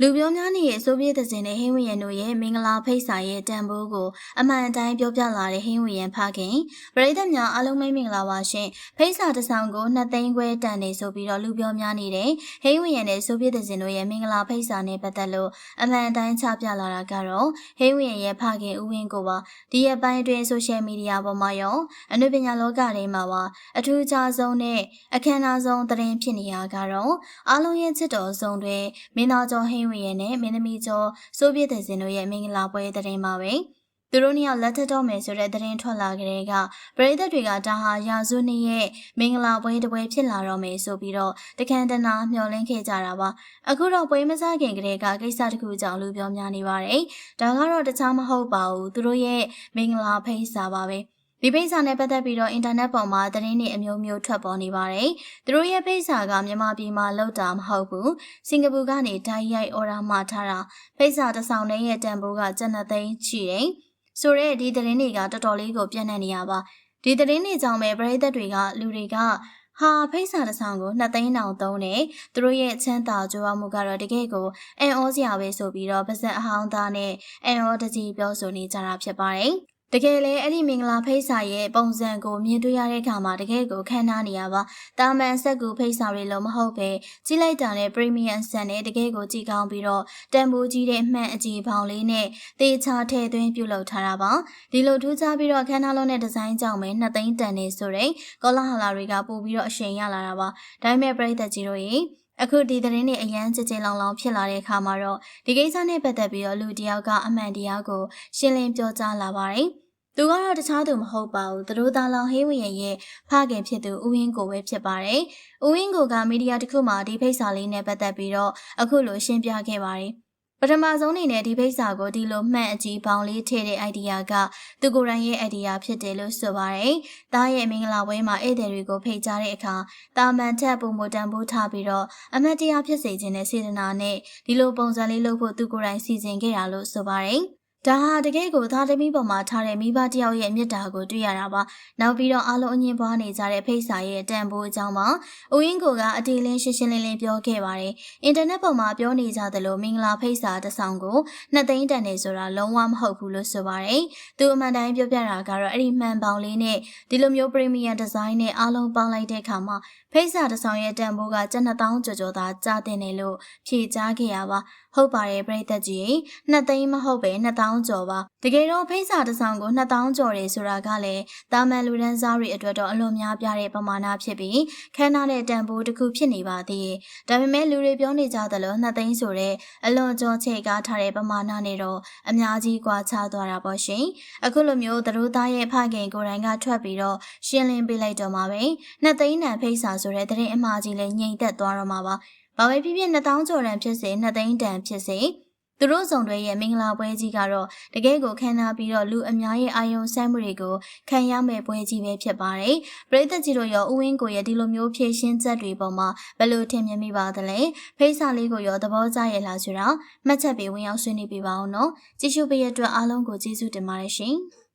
လူပြောများနေတဲ့ဆိုဗီယက်သင်နဲ့ဟင်းဝရန်တို့ရဲ့မင်္ဂလာဖိတ်စာရဲ့တန်ဖိုးကိုအမှန်အတိုင်းပြောပြလာတဲ့ဟင်းဝရန်ဖခင်ပရိသတ်များအားလုံးမိတ်မင်္ဂလာပါရှင်ဖိတ်စာတစ်ဆောင်ကို2သိန်းခွဲတန်နေဆိုပြီးတော့လူပြောများနေတဲ့ဟင်းဝရန်နဲ့ဆိုဗီယက်သင်တို့ရဲ့မင်္ဂလာဖိတ်စာနဲ့ပတ်သက်လို့အမှန်အတိုင်းချပြလာတာကတော့ဟင်းဝရန်ရဲ့ဖခင်ဦးဝင်းကိုပါဒီရက်ပိုင်းအတွင်းဆိုရှယ်မီဒီယာပေါ်မှာရောအနုပညာလောကထဲမှာပါအထူးခြားဆုံးနဲ့အခမ်းအနားဆုံးသတင်းဖြစ်နေရကတော့အားလုံးရဲ့ချစ်တော်ဆုံးတွေမင်းသားကျော်ဟင်းဝရန်နဲ့မင်းသမီးကျော်ဆိုဗီယက်သင်တို့ရဲ့မင်္ဂလာပွဲသတင်းပါပဲသူတို့နှစ်ယောက်လက်ထပ်တော့မယ်ဆိုတဲ့သတင်းထွက်လာကြတဲ့ကပရိသတ်တွေကဒါဟာရာဇုနှစ်ရဲ့မင်္ဂလာပွဲတစ်ပွဲဖြစ်လာတော့မယ်ဆိုပြီးတော့တခန့်တနာမျှော်လင့်ခဲ့ကြတာပါအခုတော့ပွဲမစားခင်ကတည်းကကိစ္စတစ်ခုကြောင့်လူပြောများနေပါတယ်ဒါကတော့တခြားမဟုတ်ပါဘူးသူတို့ရဲ့မင်္ဂလာဖိတ်စာပါပဲ ဒီပိတ်စာနဲ့ပတ်သက်ပြီးတော့အင်တာနက်ပေါ်မှာသတင်းတွေအမျိုးမျိုးထွက်ပေါ်နေပါတယ်။သူတို့ရဲ့ပိတ်စာကမြန်မာပြည်မှာလောက်တာမဟုတ်ဘူး။စင်ကာပူကနေဓာတ်ရိုက်အော်ဒါမှာထားတာပိတ်စာတစ်ဆောင်နဲ့ရဲ့တန်ဖိုးကကျပ်နှစ်သိန်းရှိတယ်။ဆိုတော့ဒီသတင်းတွေကတော်တော်လေးကိုပြန့်နှံ့နေရပါ။ဒီသတင်းတွေကြောင့်ပဲပြည်သက်တွေကလူတွေကဟာဖိတ်စာတစ်ဆောင်ကို2သိန်းတောင်သုံးတယ်သူတို့ရဲ့ချမ်းသာကြွားမှုကတော့တကယ်ကိုအန်အောစရာပဲဆိုပြီးတော့ပါဇက်အဟောင်းသားနဲ့အန်အောတကြီးပြောဆိုနေကြတာဖြစ်ပါတယ် တကယ်လေအဲ့ဒီမင်္ဂလာဖိတ်စာရဲ့ပုံစံကိုမြင်တွေ့ရတဲ့အခါမှာတကယ်ကိုခမ်းနားနေရပါတာမန်ဆက်ကူဖိတ်စာတွေလို့မဟုတ်ပဲကြီးလိုက်တာနဲ့ပရီမီယံဆန်နဲ့တကယ်ကိုကြည်ကောင်းပြီးတော့တန်ဖိုးကြီးတဲ့အမှန်အကြည်ပေါင်လေးနဲ့တေချာထည့်သွင်းပြုလုပ်ထားတာပါဒီလိုထူးခြားပြီးတော့ခမ်းနားလုံးတဲ့ဒီဇိုင်းကြောင့်ပဲနှစ်သိန်းတန်နေဆိုတဲ့ကောလာဟလာတွေကပို့ပြီးတော့အရှိန်ရလာတာပါဒါပေမဲ့ပရိသတ်ကြီးတို့ရေ အခုဒီသတင်းတွေအရန်ကြည်ကြည်လောင်လောင်ဖြစ်လာတဲ့အခါမှာတော့ဒီကိစ္စနဲ့ပတ်သက်ပြီးတော့လူတယောက်ကအမှန်တရားကိုရှင်းလင်းပြောကြားလာပါတယ်။သူကတော့တခြားသူမဟုတ်ပါဘူး။သူတို့သားလောင်ဟေးဝရင်ရဲ့ဖခင်ဖြစ်သူဦးဝင်းကိုပဲဖြစ်ပါတယ်။ဦးဝင်းကိုကမီဒီယာတစ်ခုမှဒီဖိတ်စာလေးနဲ့ပတ်သက်ပြီးတော့အခုလိုရှင်းပြခဲ့ပါတယ်။ ပထမဆုံးအနေနဲ့ဒီဖိတ်စာကိုဒီလိုမှန်အကြီးပေါင်လေးထည့်တဲ့ idea ကသူကိုယ်တိုင်ရဲ့ idea ဖြစ်တယ်လို့ဆိုပါတယ်။တားရဲ့မင်္ဂလာပွဲမှာဧည့်သည်တွေကိုဖိတ်ကြားတဲ့အခါတာမန်ထက်ပုံမတန်ဖိုးထားပြီးတော့အမတ်တရားဖြစ်စေခြင်းနဲ့စေတနာနဲ့ဒီလိုပုံစံလေးလုပ်ဖို့သူကိုယ်တိုင်စီစဉ်ခဲ့တာလို့ဆိုပါတယ်။ ဒါဟာတကယ်ကိုသားသမီးပေါ်မှာထားတဲ့မိဘတယောက်ရဲ့မေတ္တာကိုတွေ့ရတာပါ။နောက်ပြီးတော့အားလုံးအငြင်းပွားနေကြတဲ့ဖိတ်စာရဲ့တန်ဖိုးအကြောင်းမှာဦးရင်းကိုကအတီလင်းရှင်းရှင်းလင်းလင်းပြောခဲ့ပါတယ်။အင်တာနက်ပေါ်မှာပြောနေကြသလိုမင်္ဂလာဖိတ်စာတစ်ဆောင်ကိုနှစ်သိန်းတန်နေဆိုတာလုံးဝမဟုတ်ဘူးလို့ဆိုပါတယ်။သူအမှန်တိုင်းပြောပြတာကတော့အဲ့ဒီမှန်ပေါင်လေးနဲ့ဒီလိုမျိုးပရီမီယံဒီဇိုင်းနဲ့အားလုံးပေါင်းလိုက်တဲ့အခါမှာဖိတ်စာတစ်ဆောင်ရဲ့တန်ဖိုးကကျပ်2000ကျော်ကျော်သာကျတင်တယ်လို့ဖြေကြားခဲ့ရပါဟုတ်ပါတယ်ပြိသက်ကြီးနှစ်သိန်းမဟုတ်ပဲ2000ကျော်ပါတကယ်တော့ဖိတ်စာတစ်ဆောင်ကို2000ကျော်တယ်ဆိုတာကလည်းတာမန်လူဒန်းစားတွေအတွက်တော့အလွန်များပြားတဲ့ပမာဏဖြစ်ပြီးခန်းနာတဲ့တန်ဖိုးတစ်ခုဖြစ်နေပါသေးတယ်ဒါပေမဲ့လူတွေပြောနေကြသလို2သိန်းဆိုတဲ့အလွန်ကျော်ချေကားထားတဲ့ပမာဏနဲ့တော့အများကြီးကွာခြားသွားတာပေါ့ရှင်အခုလိုမျိုးသတို့သားရဲ့ဖခင်ကိုယ်တိုင်ကထွက်ပြီးတော့ရှင်းလင်းပေးလိုက်တော့မှာပဲ2သိန်းတန်ဖိတ်စာဆိုတဲ့သတင်းအမှားကြီးလည်းငြိမ်သက်သွားတော့မှာပါ။ဘာပဲဖြစ်ဖြစ်2000ကျော်တန်ဖြစ်စေ2သိန်းတန်ဖြစ်စေ သူတို့ဆောင်တွေရဲ့မင်္ဂလာပွဲကြီးကတော့တကယ်ကိုခမ်းနားပြီးတော့လူအများရဲ့အာယုံဆမ်းမှုတွေကိုခံရမယ့်ပွဲကြီးပဲဖြစ်ပါတယ်။ပရိသတ်ကြီးတို့ရောဥဝင်းကိုရဲ့ဒီလိုမျိုးဖြည့်ရှင်းချက်တွေပေါ်မှာဘယ်လိုထင်မြင်မိပါသလဲ။ဖိစာလေးကိုရောသဘောကျရဲ့လားဆိုတော့မှတ်ချက်ပေးဝင်ရောက်ဆွေးနွေးပြပါအောင်နော်။ကြည့်ရှုပေးရတဲ့အတွက်အားလုံးကိုကျေးဇူးတင်ပါတယ်ရှင်။